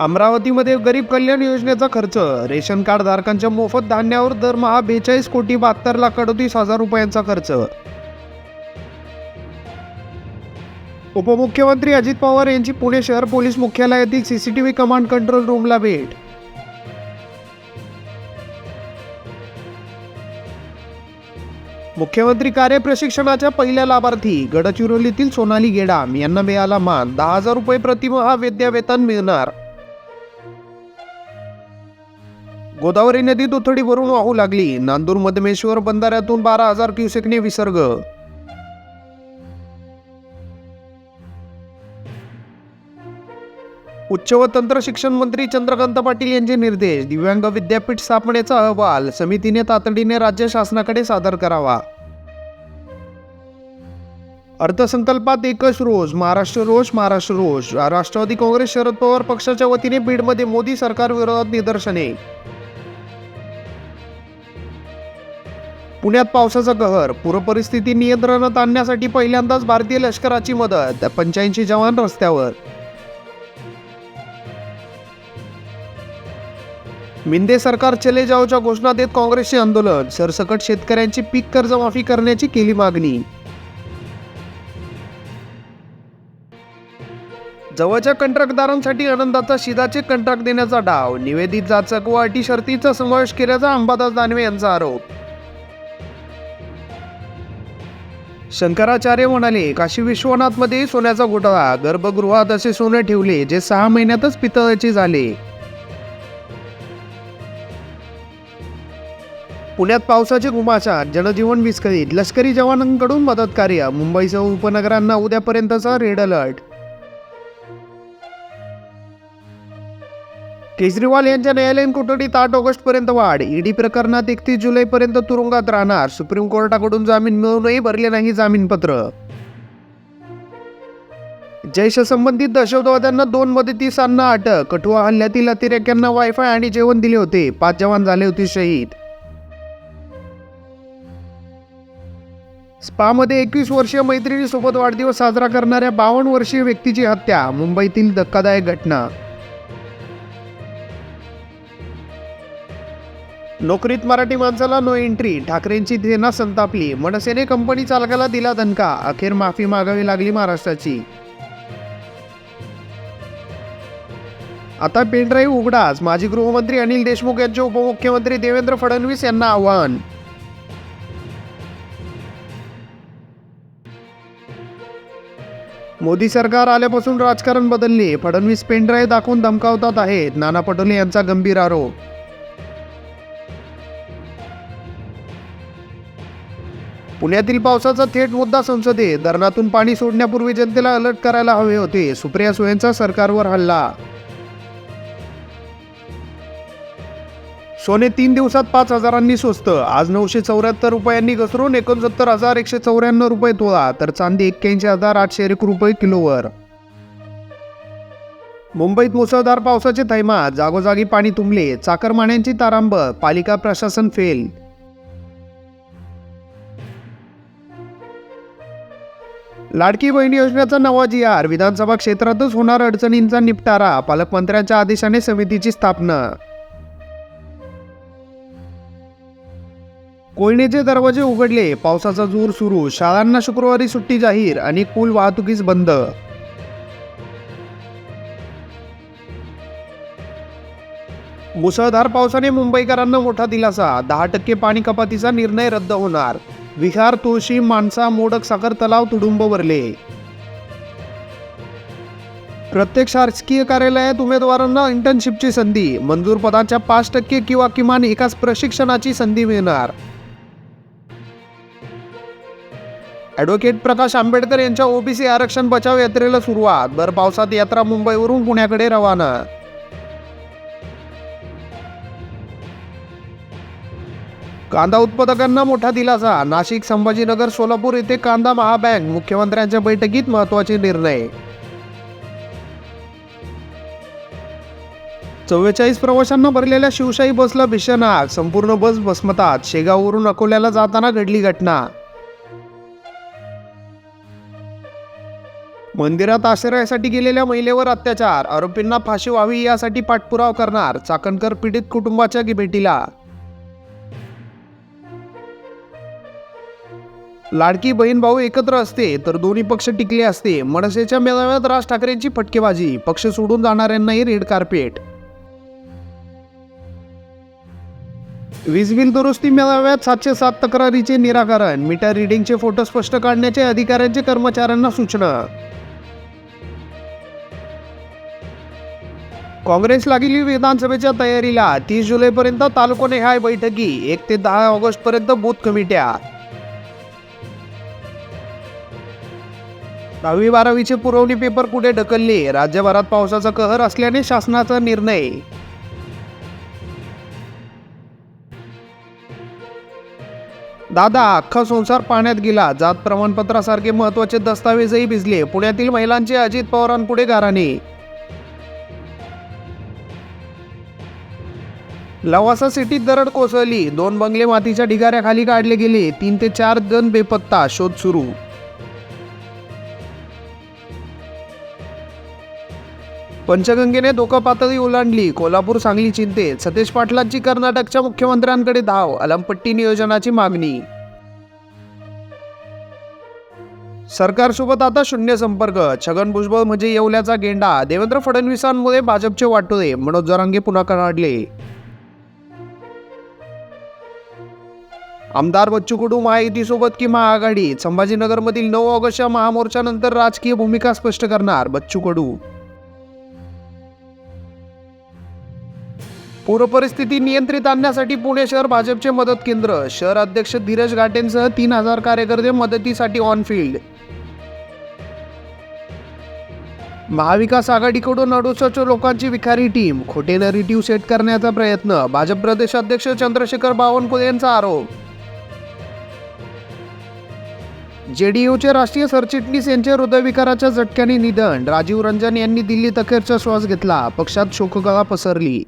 अमरावतीमध्ये गरीब कल्याण योजनेचा खर्च. रेशन कार्ड धारकांच्या मोफत धान्यावर दरमहा बेचाळीस कोटी बहात्तर लाख अडतीस हजार रुपयांचा खर्च. उपमुख्यमंत्री अजित पवार यांची पुणे शहर पोलीस मुख्यालयातील सीसीटीव्ही कमांड कंट्रोल रूमला भेट. मुख्यमंत्री कार्य प्रशिक्षणाच्या पहिल्या लाभार्थी गडचिरोलीतील सोनाली गेडाम यांना मिळाला मान. दहा हजार रुपये प्रतिमहा विद्यावेतन मिळणार. गोदावरी नदी दुथडी भरून वाहू लागली. नांदूर मधमेश्वर बंधाऱ्यातून बारा हजार क्युसेकने विसर्ग. उच्च व तंत्र शिक्षण मंत्री चंद्रकांत पाटील यांचे निर्देश. दिव्यांग विद्यापीठ स्थापनेचा अहवाल. समितीने तातडीने राज्य शासनाकडे सादर करावा. अर्थसंकल्पात एकच रोज. महाराष्ट्र रोष महाराष्ट्र रोष. राष्ट्रवादी काँग्रेस शरद पवार पक्षाच्या वतीने बीडमध्ये मोदी सरकार विरोधात निदर्शने. पुण्यात पावसाचा कहर पूरपरिस्थिती नियंत्रणात आणण्यासाठी पहिल्यांदाच भारतीय लष्कराची मदत पंच्याऐंशी जवान रस्त्यावर. मिंदे सरकार चले जाओच्या घोषणा देत काँग्रेसचे आंदोलन सरसकट शेतकऱ्यांची पीक कर्जमाफी करण्याची केली मागणी. जवळच्या कंत्राटदारांसाठी आनंदाचा शिदाचे कंत्राट देण्याचा डाव निवेदित जाचक व अटी शर्तीचा समावेश केल्याचा अंबादास दानवे यांचा आरोप. शंकराचार्य म्हणाले काशी विश्वनाथमध्ये सोन्याचा घोटाळा. गर्भगृहात असे सोने ठेवले जे सहा महिन्यातच पितळाचे झाले. पुण्यात पावसाचे घुमाचार जनजीवन विस्कळीत. लष्करी जवानांकडून मदत कार्य. मुंबईसह उपनगरांना उद्यापर्यंतचा रेड अलर्ट. केजरीवाल यांच्या न्यायालयीन कोठडीत आठ ऑगस्टपर्यंत वाढ. ईडी प्रकरणात एकतीस जुलैपर्यंत तुरुंगात राहणार. सुप्रीम कोर्टाकडून जामीन मिळूनही भरले नाही जामीनपत्र. जैश संबंधित दहशतवाद्यांना दोन मदतीसांना अटक. कठुआ हल्ल्यातील अतिरेक्यांना वायफाय आणि जेवण दिले होते. पाच जवान झाले होते शहीद. स्पामध्ये एकवीस वर्षीय मैत्रिणीसोबत वाढदिवस साजरा करणाऱ्या बावन्न वर्षीय व्यक्तीची हत्या. मुंबईतील धक्कादायक घटना. नोकरीत मराठी माणसाला नो एंट्री ठाकरेंची सेना संतापली मनसेने कंपनी चालकाला दिला दणका. अखेर माफी मागावी लागली महाराष्ट्राची. आता पेनड्राईव्ह उघडाच. माजी गृहमंत्री अनिल देशमुख यांचे उपमुख्यमंत्री देवेंद्र फडणवीस यांना आव्हान. मोदी सरकार आल्यापासून राजकारण बदलले. फडणवीस पेनड्राईव्ह दाखवून धमकावतात आहेत. नाना पटोले यांचा गंभीर आरोप. पुण्यातील पावसाचा थेट मुद्दा संसदेत धरणातून पाणी सोडण्यापूर्वी जनतेला अलर्ट करायला हवे होते. सुप्रिया सुळेंचा सरकारवर हल्ला. सोने तीन दिवसात पाच हजारांनी स्वस्त. आज नऊशे चौऱ्याहत्तर रुपयांनी घसरून एकोणसत्तर हजार एकशे चौऱ्याण्णव रुपये तोळा तर चांदी एक्क्याऐंशी हजार आठशे एक रुपये किलोवर. मुंबईत मुसळधार पावसाचे थैमा जागोजागी पाणी तुंबले. चाकरमान्यांची तारांब. पालिका प्रशासन फेल. लाडकी बहीण योजनेचा नवा जी आर विधानसभा क्षेत्रातच होणार अडचणींचा निपटारा पालकमंत्र्यांच्या आदेशाने समितीची स्थापना. कोयनेचे दरवाजे उघडले पावसाचा जोर सुरू शाळांना शुक्रवारी सुट्टी जाहीर आणि पूल वाहतुकीस बंद. मुसळधार पावसाने मुंबईकरांना मोठा दिलासा दहा टक्के पाणी कपातीचा निर्णय रद्द होणार. विहार तुळशी माणसा मोडक साखर तलाव तुडुंब भरले प्रत्येक शासकीय कार्यालयात उमेदवारांना इंटर्नशिपची संधी मंजूर पदाच्या पाच टक्के किंवा किमान एकाच प्रशिक्षणाची संधी मिळणार. ॲडव्होकेट प्रकाश आंबेडकर यांच्या ओबीसी आरक्षण बचाव यात्रेला सुरुवात. भर पावसात यात्रा मुंबईवरून पुण्याकडे रवाना. कांदा उत्पादकांना मोठा दिलासा. नाशिक संभाजीनगर सोलापूर येथे कांदा महाबँक मुख्यमंत्र्यांच्या बैठकीत महत्त्वाचे निर्णय. चव्वेचाळीस प्रवाशांना भरलेल्या शिवशाही बसला भीषण आग संपूर्ण बस भस्मतात. शेगाववरून अकोल्याला जाताना घडली घटना. मंदिरात आश्रयासाठी गेलेल्या महिलेवर अत्याचार. आरोपींना फाशी व्हावी यासाठी पाठपुरावा करणार. चाकणकर पीडित कुटुंबाच्या भेटीला. लाडकी बहीण भाऊ एकत्र असते तर दोन्ही पक्ष टिकले असते. मनसेच्या मेळाव्यात राज ठाकरेंची फटकेबाजी पक्ष सोडून जाणाऱ्यांनाही रेड कार्पेट. वीज बिल दुरुस्ती मेळाव्यात सातशे सात तक्रारीचे निराकरण मीटर रिडिंगचे फोटो स्पष्ट काढण्याचे अधिकाऱ्यांचे कर्मचाऱ्यांना सूचना. काँग्रेस लागली विधानसभेच्या तयारीला तीस जुलैपर्यंत तालुकानिहाय बैठकी एक ते दहा ऑगस्ट पर्यंत बूथ कमिट्या. दहावी बारावीचे पुरवणी पेपर कुठे ढकलले? राज्यभरात पावसाचा कहर असल्याने शासनाचा निर्णय. दादा अख्खा संसार पाण्यात गेला. जात प्रमाणपत्रासारखे महत्त्वाचे दस्तावेजही भिजले. पुण्यातील महिलांचे अजित पवारांपुढे गाराणे लवासा सिटीत दरड कोसळली. दोन बंगले मातीच्या ढिगाऱ्याखाली काढले गेले. तीन ते चार जण बेपत्ता. शोध सुरू. पंचगंगेने धोका पातळी ओलांडली. कोल्हापूर सांगली चिंतेत सतेज पाटलांची कर्नाटकच्या मुख्यमंत्र्यांकडे धाव. अलमपट्टी नियोजनाची मागणी. सरकारसोबत आता शून्य संपर्क. छगन भुजबळ म्हणजे येवल्याचा गेंडा. देवेंद्र फडणवीसांमुळे भाजपचे वाटोळे. मनोज जरांगे पुन्हा कनाडले आमदार बच्चू कडू महायुतीसोबत की महाआघाडी? संभाजीनगरमधील नऊ ऑगस्टच्या महामोर्चानंतर राजकीय भूमिका स्पष्ट करणार बच्चू कडू? पूरपरिस्थिती नियंत्रित आणण्यासाठी पुणे शहर भाजपचे मदत केंद्र. शहर अध्यक्ष धीरज घाटेंसह तीन हजार कार्यकर्ते मदतीसाठी ऑन फील्ड महाविकास आघाडीकडून अडुसष्ट लोकांची विखारी टीम खोटे नरेटिव्ह सेट करण्याचा प्रयत्न. भाजप प्रदेशाध्यक्ष चंद्रशेखर बावनकुळे यांचा आरोप. जेडीयूचे राष्ट्रीय सरचिटणीस यांचे हृदयविकाराच्या झटक्याने निधन. राजीव रंजन यांनी दिल्लीत अखेरचा श्वास घेतला. पक्षात शोककळा पसरली.